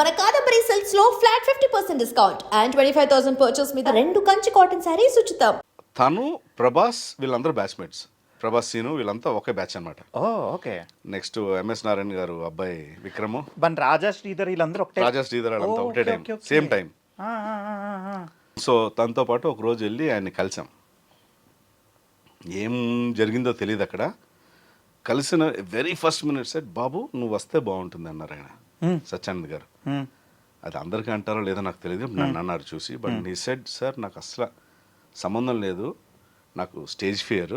మన Kadambari సిల్క్స్లో flat fifty percent discount and twenty five thousand purchase మీద రెండు కంచి కాటన్ శారీస్ ఉచితం. తను ప్రభాస్ వీళ్ళందరూ బ్యాచ్మేట్స్. ప్రభాస్ సీను వీళ్ళంతా ఒకే బ్యాచ్ అనమాట ఓ okay. Next MS Narayana garu అబ్బాయి విక్రము. మన రాజా శ్రీధర్ వీళ్ళందరూ ఒకటే. రాజా శ్రీధర్ వాళ్ళంతా ఒకటే టైం. Same time. సో తనతో పాటు ఒక రోజు వెళ్ళి ఆయన్ని కలిసాం. ఏం జరిగిందో తెలియదు అక్కడ కలిసిన వెరీ ఫస్ట్ మినిట్ సెట్ బాబు నువ్వు వస్తే బాగుంటుంది అన్నారు ఆయన. సత్యానంద్ గారు. Hmm. అది అందరికీ అంటారో లేదో నాకు తెలియదు. నన్ను అన్నారు చూసి. బట్ నీ సెడ్ సార్ నాకు అసలు సంబంధం లేదు. నాకు స్టేజ్ ఫియర్.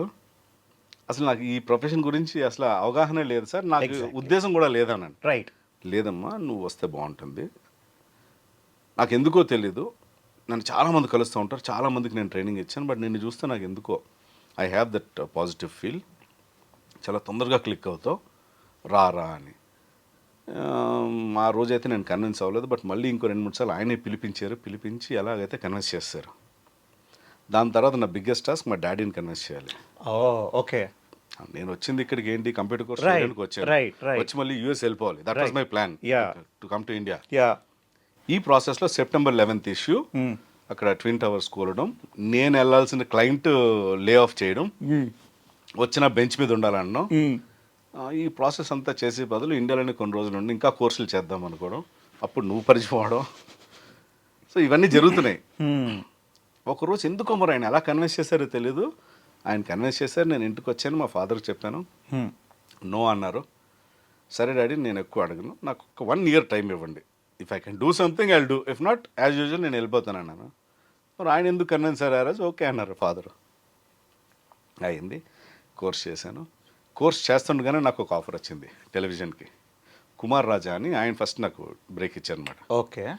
అసలు నాకు ఈ ప్రొఫెషన్ గురించి అసలు అవగాహన లేదు సార్. నాకు. ఉద్దేశం కూడా లేదన్నాను. రైట్ లేదమ్మా నువ్వు వస్తే బాగుంటుంది. నాకు ఎందుకో తెలీదు. నన్ను చాలామంది కలుస్తూ ఉంటారు. చాలామందికి నేను ట్రైనింగ్ ఇచ్చాను. బట్ నిన్ను చూస్తే నాకు ఎందుకో I have that positive feel చాలా తొందరగా క్లిక్ అవుతావు. రా రా అని. ఆ రోజైతే నేను కన్విన్స్ అవ్వలేదు బట్ మళ్ళీ ఇంకో రెండు మూడు సార్లు ఆయనే పిలిపించారు. పిలిపించి ఎలాగైతే కన్విన్స్ చేస్తారు. దాని తర్వాత నా బిగ్గెస్ట్ టాస్క్ మా డాడీని కన్విన్స్ చేయాలి. ఓకే. నేను వచ్చింది ఇక్కడికి ఏంటి? కంప్యూటర్ కోర్స్ చేయడానికి వచ్చాను. వచ్చి మళ్ళీ యూఎస్ వెళ్ళిపోవాలి. That was. My plan. To come to India yeah ఈ ప్రాసెస్లో సెప్టెంబర్ లెవెన్త్ ఇష్యూ అక్కడ ట్విన్ టవర్స్ కూలడం నేను వెళ్ళాల్సిన క్లయింట్ లే ఆఫ్ చేయడం వచ్చిన బెంచ్ మీద ఉండాలన్నాం. ఆ, ఈ ప్రాసెస్ అంతా చేసే బదులు ఇండియాలోనే కొన్ని రోజులు ఉండి ఇంకా కోర్సులు చేద్దాం అనుకోవడం. అప్పుడు నువ్వు పరిచయం అవడం సో ఇవన్నీ జరుగుతున్నాయి. ఒకరోజు ఎందుకో మరి ఆయన ఎలా కన్విన్స్ చేశారో తెలీదు. ఆయన కన్విన్స్ చేశారు నేను ఇంటికి వచ్చాను మా ఫాదర్కి చెప్పాను. నో అన్నారు. సరే డాడీ నేను ఎక్కువ అడగను. నాకు ఒక వన్ ఇయర్ టైం ఇవ్వండి. If I can do something I do if not as usual నేను వెళ్ళిపోతాను అన్నాను. మరి ఆయన ఎందుకు కన్విన్స్ రోజు ఓకే అన్నారు ఫాదర్ అయింది. కోర్స్ చేశాను. కోర్స్ చేస్తుండగానే నాకు ఒక ఆఫర్ వచ్చింది టెలివిజన్కి. కుమార్ రాజా అని ఆయన ఫస్ట్ నాకు బ్రేక్ ఇచ్చారనమాట ఓకే.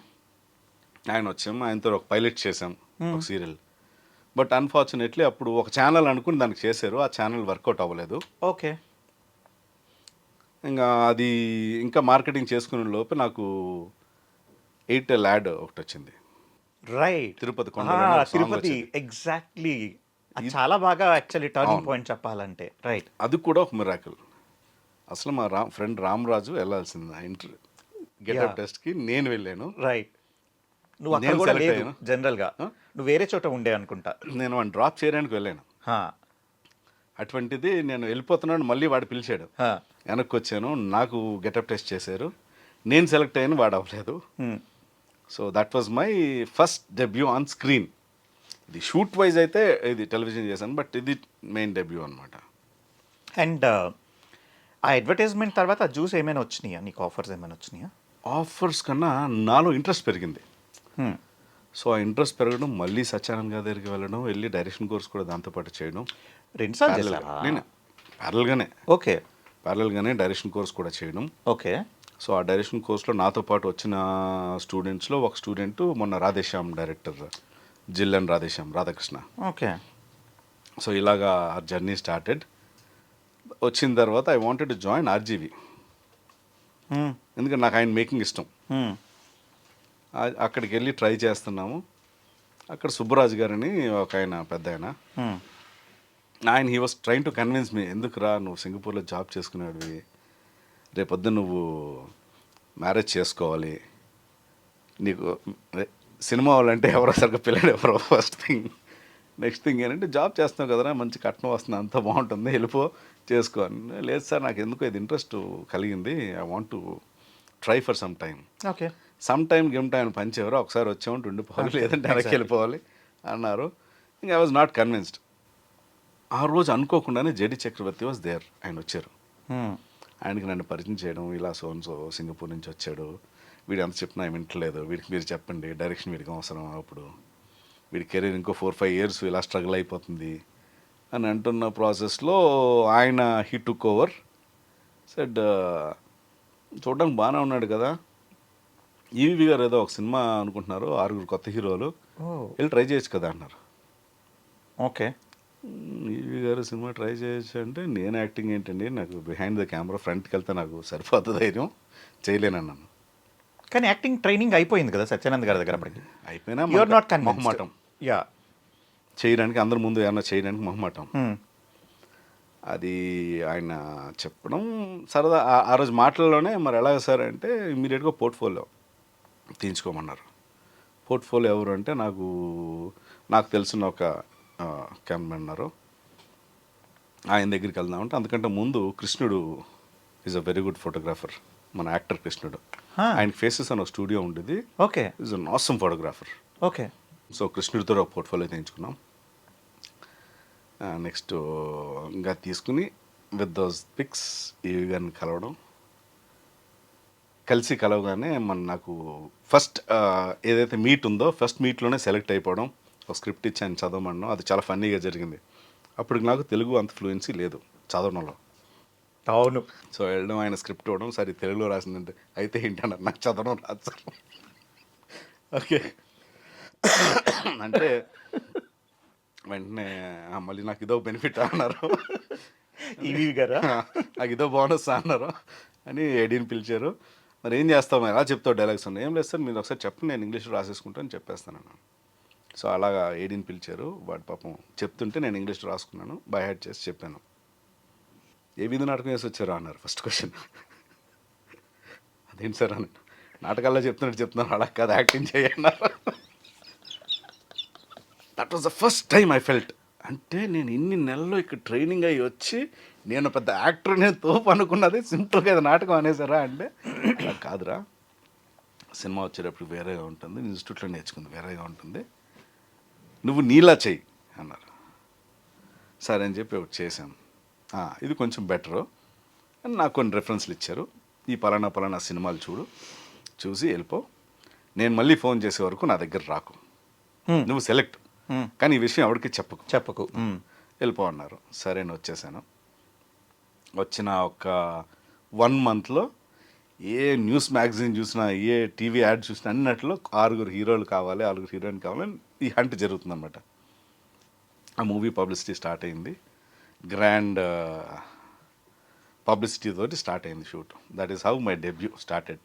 ఆయన వచ్చాము ఆయనతో ఒక పైలట్ చేసాం ఒక సీరియల్. బట్ అన్ఫార్చునేట్లీ అప్పుడు ఒక ఛానల్ అనుకుని దానికి చేశారు ఆ ఛానల్ వర్కౌట్ అవ్వలేదు. ఓకే. ఇంకా అది ఇంకా మార్కెటింగ్ చేసుకునే లోపు నాకు ఎయిర్టెల్ యాడ్ ఒకటి వచ్చింది. రైట్. తిరుపతి తిరుపతి. ఎగ్జాక్ట్లీ. చాలా బాగా యాక్చువల్లీ టర్నింగ్ పాయింట్ చెప్పాలంటే. రైట్ అది కూడా ఒక మిరాకిల్ అసలు మా రామ్ ఫ్రెండ్ రామరాజు వెళ్ళాల్సింది. Inter getup Yeah. టెస్ట్కి నేను వెళ్ళాను. రైట్ నువ్వు అక్కడ కూడా లేదు. జనరల్గా? నువ్వు వేరే చోట ఉండే అనుకుంటా. నేను వాడిని డ్రాప్ చేయడానికి వెళ్ళాను. అటువంటిది నేను వెళ్ళిపోతున్నాను మళ్ళీ వాడు పిలిచాడు. వెనక్కి వచ్చాను నాకు గెటప్ టెస్ట్ చేశారు. నేను సెలెక్ట్ అయ్యాను వాడు అవ్వలేదు. So that was my first debut on screen ఇది షూట్ వైజ్ అయితే ఇది టెలివిజన్ చేశాను బట్ ఇది మెయిన్ డెబ్యూ అనమాట అండ్ ఆ అడ్వర్టైజ్మెంట్ తర్వాత జ్యూస్ ఏమైనా వచ్చినాయా? నీకు ఆఫర్స్ ఏమైనా వచ్చినాయా? ఆఫర్స్ కన్నా నాలో ఇంట్రెస్ట్ పెరిగింది. సో ఆ ఇంట్రెస్ట్ పెరగడం మళ్ళీ సత్యానంద్ గారి దగ్గరికి వెళ్ళడం వెళ్ళి డైరెక్షన్ కోర్స్ కూడా దాంతోపాటు చేయడం. రెండు సార్లు నేను ప్యారల్గానే ఓకే. ప్యారల్గానే డైరెక్షన్ కోర్స్ కూడా చేయడం. ఓకే. సో ఆ డైరెక్షన్ కోర్స్లో నాతో పాటు వచ్చిన స్టూడెంట్స్లో ఒక స్టూడెంట్ మొన్న రాధేశ్యామ్ డైరెక్టర్ జిల్లన్ రాధేశ్యామ్ రాధాకృష్ణ. ఓకే. సో ఇలాగా ఆ జర్నీ స్టార్టెడ్. వచ్చిన తర్వాత I wanted to join RGV Hmm. ఎందుకంటే నాకు ఆయన మేకింగ్ ఇష్టం. ఆ- అక్కడికి వెళ్ళి ట్రై చేస్తున్నాము. అక్కడ సుబ్బరాజు గారని ఒక ఆయన పెద్ద ఆయన. Hmm. ఆయన he was train to convince me ఎందుకురా నువ్వు సింగపూర్లో జాబ్ చేసుకునేవాడివి? రేపొద్దు నువ్వు మ్యారేజ్ చేసుకోవాలి. నీకు సినిమా వాళ్ళంటే ఎవరో సరిగ్గా పిల్లడు ఎవరో ఫస్ట్ థింగ్ నెక్స్ట్ థింగ్ ఏంటంటే జాబ్ చేస్తున్నావు కదరా మంచి కట్నం వస్తుంది అంత బాగుంటుంది వెళ్ళిపో చేసుకో అని. లేదు సార్ నాకు ఎందుకో ఇది ఇంట్రెస్ట్ కలిగింది. I want to try for some time okay some time gym time పంచేవారు? ఒకసారి వచ్చామంటే ఉండిపోవాలి లేదంటే వెనక్కి వెళ్ళిపోవాలి అన్నారు. ఇంకా ఐ వాజ్ నాట్ కన్విన్స్డ్ ఆ రోజు అనుకోకుండానే జెడి చక్రవర్తి వాజ్ దేర్ ఆయన వచ్చారు. Hmm. ఆయనకి నన్ను పరిచయం చేయడం ఇలా సోన్సో సింగపూర్ నుంచి వచ్చాడు. వీడు ఎంత చెప్పినా వింటలేదు. వీడికి మీరు చెప్పండి డైరెక్షన్ వీడికి అవసరం అప్పుడు? వీడి కెరీర్ ఇంకో ఫోర్ ఫైవ్ ఇయర్స్ ఇలా స్ట్రగుల్ అయిపోతుంది అని అంటున్న ప్రాసెస్లో ఆయన హీ టుక్ ఓవర్ సెడ్ చూడడానికి బాగానే ఉన్నాడు కదా. ఈవీ గారు ఏదో ఒక సినిమా అనుకుంటున్నారు ఆరుగురు కొత్త హీరోలు. వెళ్ళి ట్రై చేయొచ్చు కదా అన్నారు. Okay. EV garu cinema try చేయొచ్చు అంటే నేను యాక్టింగ్ ఏంటండి నాకు బిహైండ్ ద కెమెరా ఫ్రంట్కి వెళ్తే నాకు సరిపోతుంది ధైర్యం. చేయలేనన్నాను. కానీ యాక్టింగ్ ట్రైనింగ్ అయిపోయింది కదా సత్యానంద్ గారి దగ్గర అప్పటికి. అయిపోయినా యూఆర్ నాట్ కన్విన్స్డ్ మొహమాటం. యా చేయడానికి అందరి ముందు ఏమన్నా చేయడానికి మొహమాటం. అది ఆయన చెప్పడం సరదా. ఆ- ఆ రోజు మాటల్లోనే మరి ఎలాగ సార్ అంటే ఇమీడియట్గా పోర్ట్ఫోలియో తీయించుకోమన్నారు. పోర్ట్ఫోలియో ఎవరు అంటే నాకు నాకు తెలిసిన ఒక కెమెరా ఉన్నారు. ఆయన దగ్గరికి వెళ్దామంటే అందుకంటే ముందు Krishnudu is a very good photographer మన యాక్టర్ కృష్ణుడు. ఆయన ఫేసెస్ అని ఒక స్టూడియో ఉండేది. Okay. Is an awesome photographer okay. So కృష్ణుడితో ఒక పోర్ట్ఫోలియో తీయించుకున్నాం నెక్స్ట్ ఇంకా తీసుకుని విత్ దోస్ పిక్స్ ఈవి గారిని కలవడం. కలిసి కలవగానే మన నాకు ఫస్ట్ ఏదైతే మీట్ ఉందో ఫస్ట్ మీట్లోనే సెలెక్ట్ అయిపోవడం ఒక స్క్రిప్ట్ ఇచ్చాను చదవమన్నాం అది చాలా ఫన్నీగా జరిగింది. అప్పుడు నాకు తెలుగు అంత ఫ్లూయెన్సీ లేదు చదవడంలో. అవును. సో వెళ్ళడం ఆయన స్క్రిప్ట్ ఇవ్వడం సరే తెలుగులో రాసిందంటే అయితే ఏంటి అన్నారు నాకు చదవడం రాదు సార్. ఓకే. అంటే వెంటనే "ఆ, మళ్ళీ నాకు ఇదో బెనిఫిట్ అన్నారు. ఈవీ గారా నాకు ఇదో బోనస్ అన్నారు అని ఎడీని పిలిచారు. మరి ఏం చేస్తాం ఎలా చెప్తావు డైలాగ్స్ ఉన్నాయి. ఏం లేదు సార్ మీరు ఒకసారి చెప్పండి నేను ఇంగ్లీష్లో రాసేసుకుంటాను చెప్పేస్తాను అన్నాను. సో అలాగా ఏడీని పిలిచారు. వాడు పాపం చెప్తుంటే నేను ఇంగ్లీష్లో రాసుకున్నాను. బై హెడ్ చేసి చెప్పాను. ఏ విధి నాటకం వేసి వచ్చారు అన్నారు ఫస్ట్ క్వశ్చన్ అదేంటి సార్ అని. నాటకాల్లో చెప్తున్నట్టు చెప్తున్నాను అలా కాదు acting చేయన్నారు that was the first time I felt అంటే నేను ఇన్ని నెలల్లో ఇక్కడ ట్రైనింగ్ అయ్యి వచ్చి నేను పెద్ద యాక్టర్ నేను తోపు అనుకున్నది సింపుల్గా ఇది నాటకం అనేసారా అంటే కాదురా. సినిమా వచ్చేటప్పుడు వేరేగా ఉంటుంది ఇన్స్టిట్యూట్లో నేర్చుకుంది వేరేగా ఉంటుంది. నువ్వు నీలా చెయ్యి అన్నారు. సరే అని చెప్పి ఒకటి చేశాను. ఇది కొంచెం బెటరు. అని నాకు కొన్ని రెఫరెన్స్లు ఇచ్చారు. ఈ పలానా పలానా సినిమాలు చూడు. చూసి వెళ్ళిపో. నేను మళ్ళీ ఫోన్ చేసే వరకు నా దగ్గర రాకు. నువ్వు సెలెక్ట్. కానీ ఈ విషయం ఎవరికి చెప్పకు. చెప్పకు. వెళ్ళిపో అన్నారు. సరే నేను వచ్చేసాను. వచ్చిన ఒక వన్ మంత్లో ఏ న్యూస్ మ్యాగజైన్ చూసినా ఏ టీవీ యాడ్ చూసినా అన్నట్లో ఆరుగురు హీరోలు కావాలి ఆరుగురు హీరోయిన్ కావాలని ఈ హంట్ జరుగుతుందన్నమాట. ఆ మూవీ పబ్లిసిటీ స్టార్ట్ అయింది. గ్రాండ్ పబ్లిసిటీ తోటి స్టార్ట్ అయింది shoot that is how my debut started